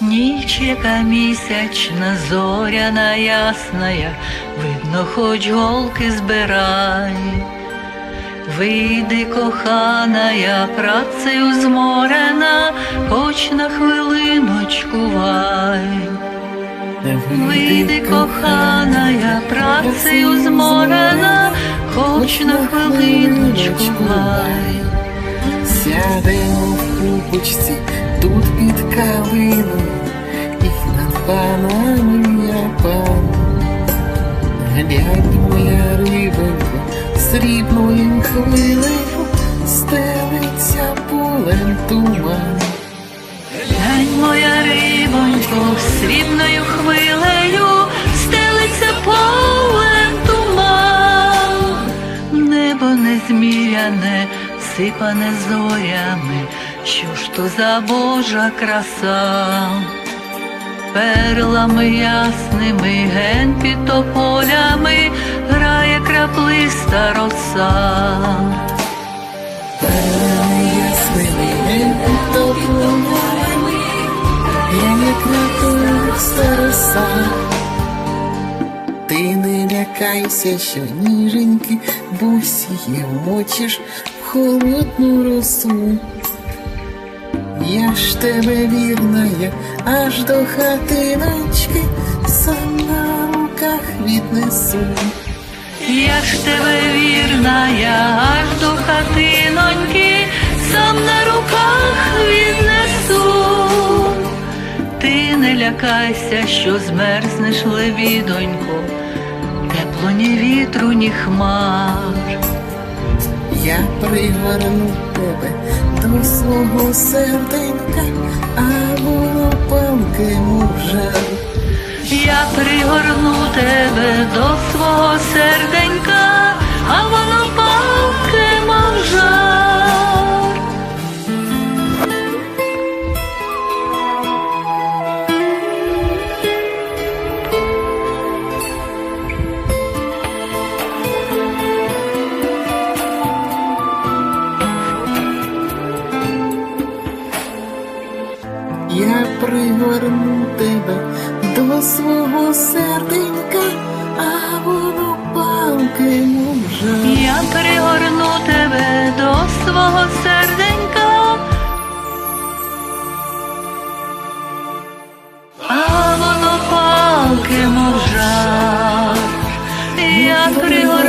Ніч, яка місячна, зоряна ясная, видно, хоч голки збирай. Вийди, кохана, я працею зморена, хоч на хвилиночку вай. Вийди, кохана, я працею зморена, хоч на хвилиночку вай. Купочці тут під калину, і над панами я пан. Глянь, моя рибонько, срібною хвилею стелиться полем туман. Глянь, моя рибонько, срібною хвилею стелиться полем туман, небо незміряне, сипане зорями, що ж то за Божа краса, перлами ясними, ген під тополями грає краплиста роса. Перлами ясними тополями, я як на староса. Ти не лякайся, що ніженьки бусіє мочиш в холодну росу. Я ж тебе вірна, я аж до хатиночки сам на руках віднесу. Я ж тебе вірна, я аж до хатиноньки, сам на руках віднесу. Ти не лякайся, що змерзнеш лебідонько, тепло ні вітру, ні хмар. Я пригорну тебе до свого серденька, а було палки мужа. Я пригорну тебе до свого серденька, Я пригорну тебе до свого серденька, а воно палки мужа. Я пригорну тебе до свого серденька, а воно палки мов жар. Я пригорну